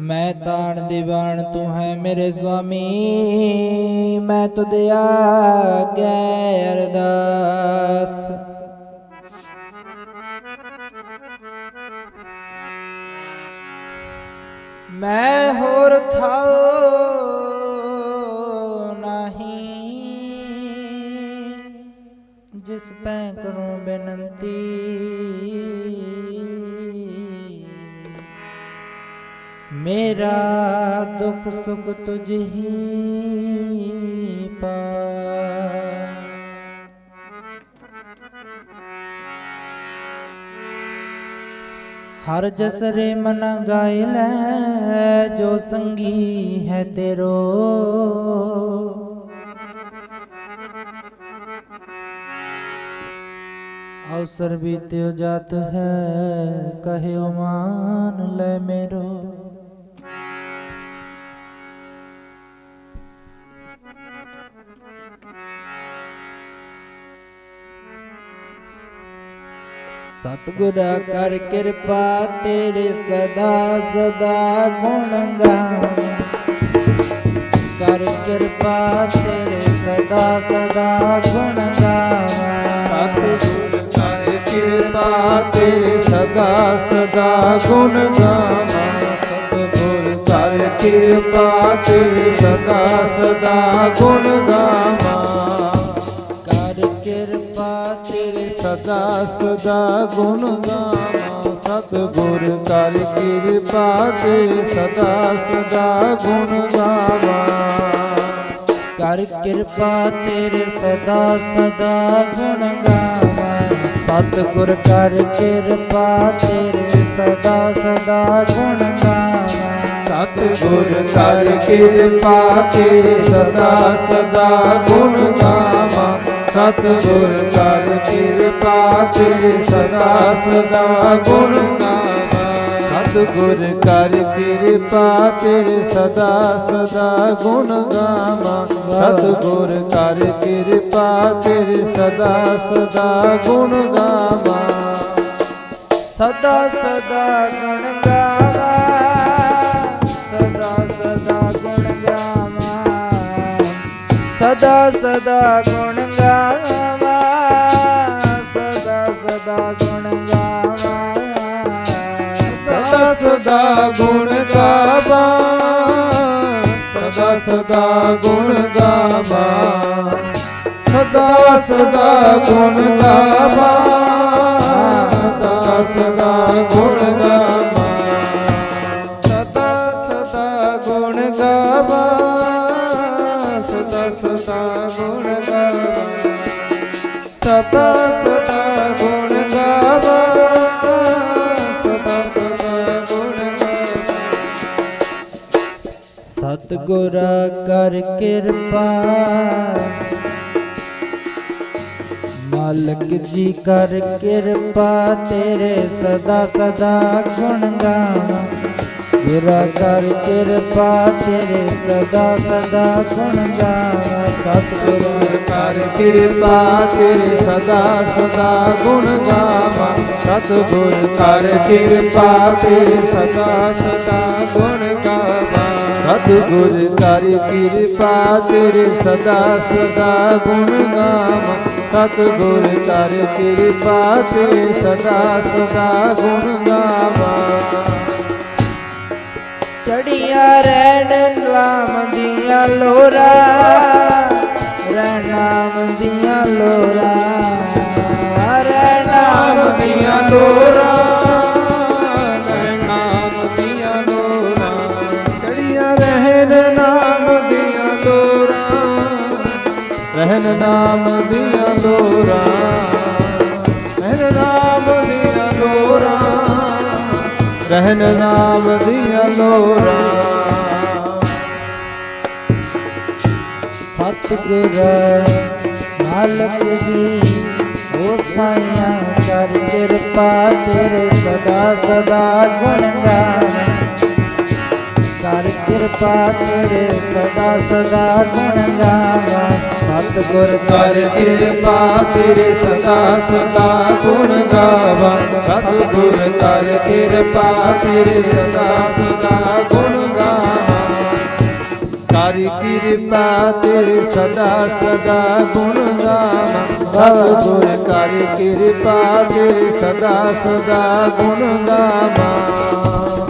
ਮੈਂ ਤਾਣ ਦੀਵਾਨ ਤੂੰ ਹੈ ਮੇਰੇ ਸੁਆਮੀ, ਮੈਂ ਤੁਧ ਆਗੇ ਅਰਦਾਸ। ਮੈਂ ਹੋਰ ਥਾਉ ਨਹੀਂ, ਜਿਸ ਪੈ ਮੇਰਾ ਦੁੱਖ ਸੁਖ ਤੁਝ ਹੀ ਪਾ। ਹਰ ਜਸਰੇ ਮਨ ਗਾਇ ਲੈ, ਜੋ ਸੰਗੀ ਹੈ ਤੇਰੋ। ਅਵਸਰ ਬੀਤਿਓ ਜਾਤ ਹੈ, ਕਹਿਓ ਮਾਨ ਲੈ ਮੇਰੋ। ਸਤਿਗੁਰਾ ਕਰ ਕਿਰਪਾ ਤੇਰੇ ਸਦਾ ਸਦਾ ਗੁਣ ਗਾਵਾਂ ਕਰ ਕਿਰਪਾ ਤੇਰੇ ਸਦਾ ਸਦਾ ਗੁਣ ਗਾਵਾਂ ਸਤਿਗੁਰ ਕਰ ਕਿਰਪਾ ਤੇਰੇ ਸਦਾ ਸਦਾ ਗੁਣ ਗਾਵਾਂ ਸਤਿਗੁਰ ਕਰ ਕਿਰਪਾ ਤੇਰੇ ਸਦਾ ਸਦਾ ਗੁਣ ਗਾਵਾਂ ਸਦਾ ਗੁਣ ਗਾਵਾਂ ਸਤਿਗੁਰ ਕਰ ਕਿਰਪਾ ਤੇ ਸਦਾ ਸਦਾ ਗੁਣ ਗਾਵਾਂ। ਕਰ ਕਿਰਪਾ ਤੇਰੇ ਸਦਾ ਸਦਾ ਗੁਣ ਗਾਵਾਂ। ਸਤਿਗੁਰ ਕਰ ਕਿਰਪਾ ਤੇਰੇ ਸਦਾ ਸਦਾ ਗੁਣ ਗਾਵਾਂ। ਸਤਿਗੁਰ ਕਰ ਕਿਰਪਾ ਤੇ ਸਦਾ ਸਦਾ ਗੁਣ ਗਾਵਾਂ। ਸਤਿਗੁਰ ਕਰ ਕਿਰਪਾ ਤੇ ਸਦਾ ਸਦਾ ਗੁਣ ਗਾਵਾਂ ਸਤਿਗੁਰ ਕਰ ਕਿਰਪਾ ਤੇ ਸਦਾ ਸਦਾ ਗੁਣ ਗਾਵਾਂ ਸਤਿਗੁਰ ਕਰ ਕਿਰਪਾ ਤੇ ਸਦਾ ਸਦਾ ਗੁਣ ਗਾਵਾਂ ਸਦਾ ਸਦਾ ਗੁਣ ਗਾਵਾਂ। ਸਦਾ ਸਦਾ ਗੁਣ ਗਾਵਾਂ। ਸਦਾ ਸਦਾ ਗੁਣ ગાવા સદા સદા ગુણ ગાવા સદા સદા ગુણ ગાવા સદા સદા ગુણ ગાવા સદા સદા ગુણ ગાવા સદા સદા ગુણ ગુણ ગાવા સદા સદા ગુણ ਸਦਾ ਸਦਾ ਗੁਣ ਗਾਵਾ। ਸਦਾ ਸਦਾ ਗੁਣ ਗਾਵਾ। ਸਤਿਗੁਰ ਕਰ ਕਿਰਪਾ। ਮਾਲਕ ਜੀ ਕਰ ਕਿਰਪਾ, ਤੇਰੇ ਸਦਾ ਸਦਾ ਗੁਣ ਗਾਵਾਂ। ਗੁਰਾ ਕਰ ਕਿਰਪਾ, ਤੇਰੇ ਸਦਾ ਸਦਾ ਗੁਣ ਗਾਵਾਂ। ਸਤਿਗੁਰ ਕਰ ਕਿਰਪਾ, ਤੇਰੇ ਸਦਾ ਸਦਾ ਗੁਣ ਗਾਵਾਂ। ਸਤਿਗੁਰ ਕਰ ਕਿਰਪਾ, ਤੇਰੇ ਸਦਾ ਸਦਾ ਗੁਣ ਗਾਵਾਂ। ਸਤਿਗੁਰ ਕਰ ਕਿਰਪਾ, ਤੇਰੇ ਸਦਾ ਸਦਾ ਗੁਣ ਗਾਵਾਂ। ਸਤਿਗੁਰ ਕਰ ਕਿਰਪਾ, ਤੇਰੇ ਸਦਾ ਸਦਾ ਗੁਣ ਗਾਵਾਂ। ਚੜੀਆਂ ਰਹਿਣ ਲਾਮ ਦੀਆਂ ਲੋਰਾ। ਰਹਿ ਦੀਆਂ ਲੋਰਾ ਰਹਿ ਦੀਆਂ ਲੋਰਾਂ ਲੈ ਨਾਮ ਦੀਆਂ ਲੋਰਾਂ ਚੜੀਆਂ ਰਹਿਣ ਨਾਮ ਦੀਆਂ ਲੋਰਾਂ ਰਹਿਣ ਨਾਮ ਦੀਆਂ ਲੋਰਾਂ ਰਹਿਣ ਨਾਮ ਦੀਆਂ ਲੋਰਾਂ ਰਹਿਣ ਨਾਮ ਦੀਆਂ ਲੋਰਾਂ ਸਤਿਗੁਰ ਮਾਲਕ ਜੀ ਉਹ ਸਾਈਆਂ ਕਰ ਕਿਰਪਾ, ਤੇਰੇ ਸਦਾ ਸਦਾ ਗੁਣ ਗਾਵਾਂ। ਕਰ ਕਿਰਪਾ, ਤੇਰੇ ਸਦਾ ਸਦਾ ਗੁਣ ਗਾਵਾਂ। ਸਤਿਗੁਰ ਕਰ ਕਿਰਪਾ, ਤੇਰੇ ਸਦਾ ਸਦਾ ਗੁਣ ਗਾਵਾਂ। ਸਤਿਗੁਰ ਕਰ ਕਿਰਪਾ, ਤੇਰੇ ਸਦਾ ਸਦਾ ਗੁਣ ਕਰ ਕਿਰਪਾ ਤੇਰੇ ਸਦਾ ਸਦਾ ਗੁਣ ਗਾਵਾਂ ਸਤਿਗੁਰ ਕਰ ਕਿਰਪਾ ਤੇਰੇ ਸਦਾ ਸਦਾ ਗੁਣ ਗਾਵਾਂ